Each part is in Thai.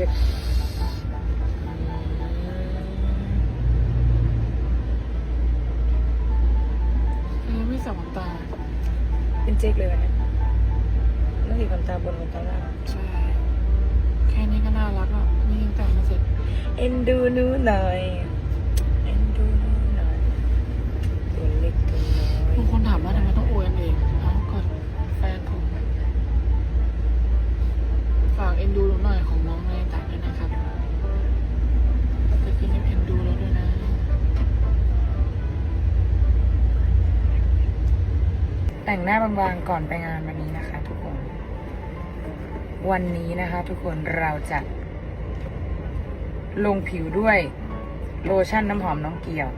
จ็คอืมเออไม่ใส่ขนตา เป็นเจ็คเลยวันนี้แล้วสีขนตาบนขนตาล่างใช่ แค่นี้ก็น่ารักแล้วนี่ยังแต่งไม่เสร็จ เอ็นดูหนูหน่อยเอ็นดูหนูหน่อยตัวเล็กตัวน้อยบางคนถามว่าทำไมต้องอวยกันเอง น้าบางๆก่อนไปงานวันนี้นะคะ ทุกคน วันนี้นะคะ ทุกคนเราจะ ลงผิวด้วยโลชั่นน้ำหอมน้องเกียว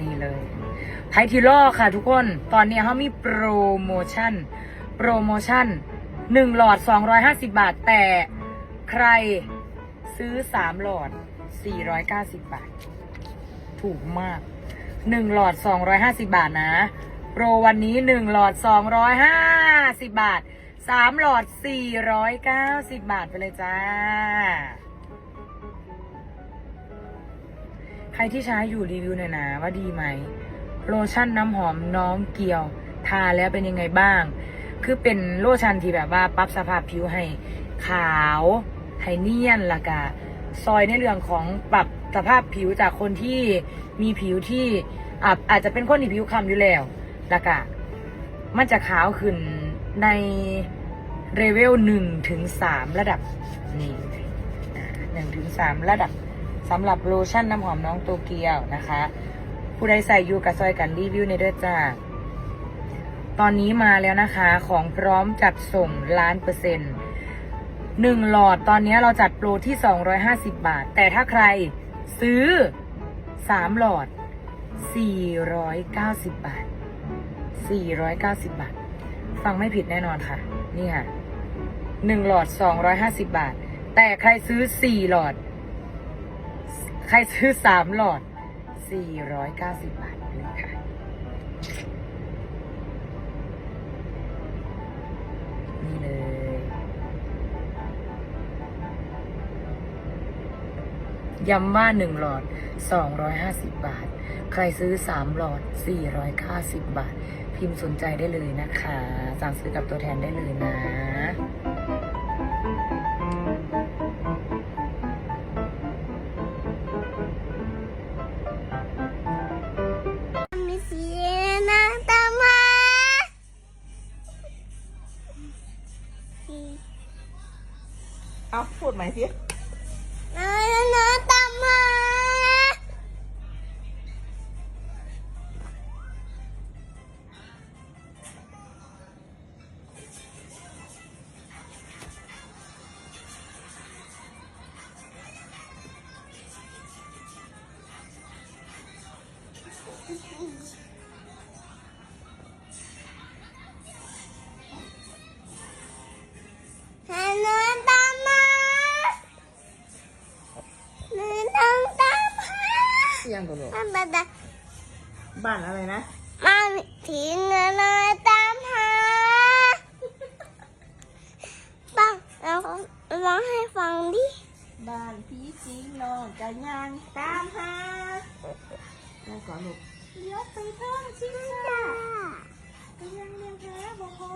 นี่เลยไททิลอค่ะทุกคน ตอนนี้เขามีโปรโมชั่น โปรโมชั่นหนึ่งหลอด 250 บาท แต่ใครซื้อ 3 หลอด 490 บาท ถูกมาก 1หลอด250บาทนะ โปรวันนี้1หลอด250บาท3หลอด490บาทไปเลยจ้า ใครที่ใช้อยู่รีวิวหน่อยนะว่าดีไหม โลชั่นน้ำหอมน้องเกียว ทาแล้วเป็นยังไงบ้าง คือเป็นโลชั่นที่แบบว่าปรับสภาพผิวให้ขาว ให้เนียนละกะซอยในเรื่องของปรับ สภาพผิวจากคนที่มีผิวที่อาอาจจะเป็นคนที่ผิวคล้ำอยู่แล้วและกะมันจะขาวขึ้นในเรเวลหนึ่งถึงสามระดับนี่หนึ่งถึงสามระดับสำหรับโลชั่นน้ำหอมน้องโตเกียวนะคะ ผู้ใดใส่อยู่กับซอยกันรีวิวในเด้อจ้าตอนนี้มาแล้วนะคะของพร้อมจัดส่งล้านเปอร์เซ็นต์หนึ่งหลอดตอนนี้เราจัดโปรที่ 250 บาท แต่ถ้าใคร ซื้อ 3 หลอด 490 บาท 490 บาท ฟังไม่ผิดแน่นอนค่ะ นี่ค่ะหนึ่งหลอด 250 บาท แต่ใครซื้อ 4 หลอด ใครซื้อ 3 หลอด 490 บาทเลยค่ะ ย้ำว่า 1 หลอด 250 บาท ใครซื้อ 3 หลอด 490 บาท พิมพ์สนใจได้เลยนะคะ สั่งซื้อกับตัวแทนได้เลยนะมีสีน้ำตามาเอาพูดใหม่สิ เสียงตัวลูกมันเป็นอะไรบ้านอะไรนะมันถึงน้ำตามหาปังเราร้องให้ฟังดิบ้านผีสิงนอนจะยางตามหาแล้วก่อนลูกเลี้ยวไปทางชิงจ้าไปยังเลี้ยงแพ้บ่พอ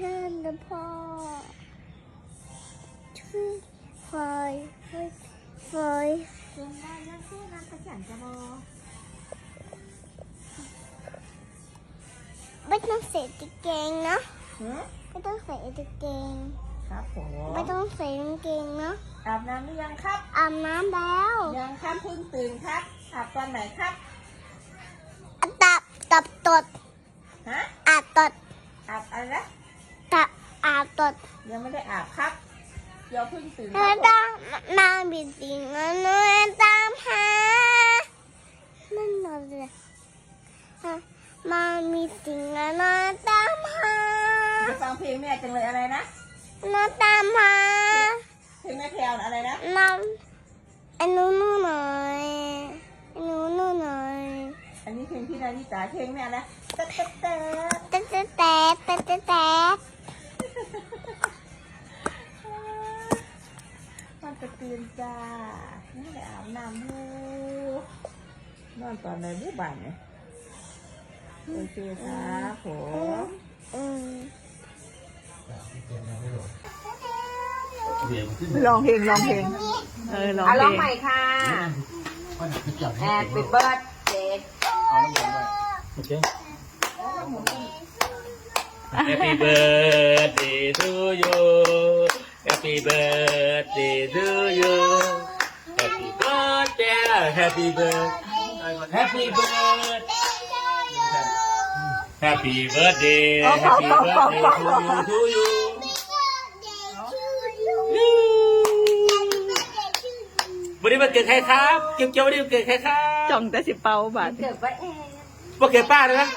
เงินนะพ่อช่วยคอยคอยคอย จนมายังสู้งานประจันจะบอไม่ต้องใส่ตะเกงนะหือไม่ต้องใส่ตะเกงครับผมไม่ต้องใส่กางเกงนะอาบน้ำหรือยังครับ อาบน้ำแล้ว ยังครับเพิ่งตื่นครับ อาบตอนไหนครับตับตับตดฮะอาบตดอาบอะไรนะตับอาบตดยังไม่ได้อาบครับเดี๋ยวเพิ่งตื่นครับต้อง มาบิดสิ่งนั้นตามหานั่นนอนเลยมามีสิ่งนั้นตามหาจะฟังเพลงแม่จังเลยอะไรนะนาตามหาเพลงแม่แพรวน่ะอะไรนะน้ำไอ้หนูหนูหน่อยไอ้หนูหนูหน่อยอันนี้เพลงพี่นาริตาเพลงแม่นะเต๊ะเต๊ะเต๊ะแต่แต่แต่แต่แต่แจะตื่นจ้านั่นแหละอาบน้ำมูนอนตอนไหนบูบานเนี่ยโอเคครับผมอืมลองเพลงลองเพลงเออลองอะเพร้ลองงใหม่ค่ะ Happy birthday Happy birthday to you. Happy birthday to you. Happy birthday. Happy birthday. Happy birthday. Happy birthday. Happy birthday to you. To you. วันนี้วันเกิดใครครับเกียวเกียววันนี้วันเกิดใครครับจ่องแต่สิเป่าบาทเกิดไว้เองวันเกิดป้าเลยนะ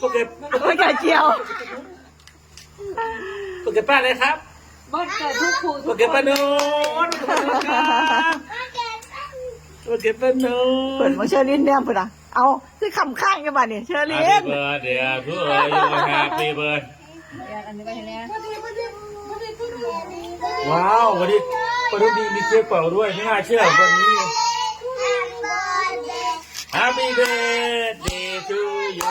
วันเกิด ไม่กล้าเจียววันเกิดป้าเลยครับ บ้านเกิดทุกคู่ทุวักนเกิดคป้านโนนวันเกิดป้าโนเปิดนมาเชอรินเนี่ยเปิดอะเอาคือคำข้างกันบ้านี่เชอริน Happy birthday to you Happy birthday ว้าววันนี้วันนี้มีเค้กเป่าด้วยไม่น่าเชื่อวันนี้ Happy birthday to you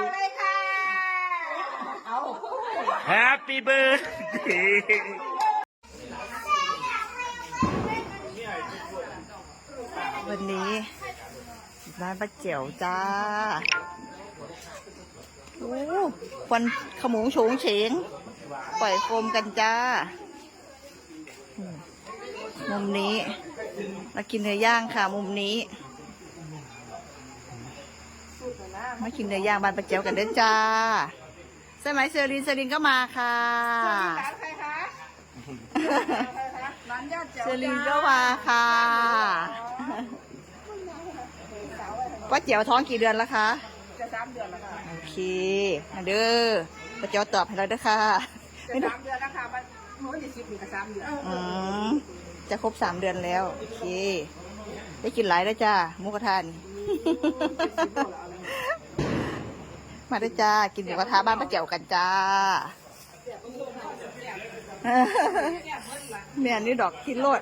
Happy birthday วันนี้ร้านป้าเจียวจ้าโอ้ควันขโมงโฉงเฉง ปล่อยโฟมกันจ้า มุมนี้มากินเนื้อย่างค่ะ มุมนี้ มากินเนื้อย่างบ้านป้าเจียวกันเด้อจ้า ใช่ไหมเซอรินเซอรินก็มาค่ะเซอรินก็มาค่ะป้าเจียวท้องกี่เดือนแล้วคะจะสามเดือนแล้วค่ะโอเคมาเด้อป้าเจียวตอบให้เราเด้อค่ะจะสามเดือนแล้วค่ะมันโน้นจะสิบนี่ก็สามเดือนอืมจะครบสามเดือนแล้วโอเค ได้กินหลายแล้วจ้าหมุกระทาน มาได้อจ้า กินหมูกระทะบ้านป้าเจียวกันจ้าแม่นี่ดอกกินโลด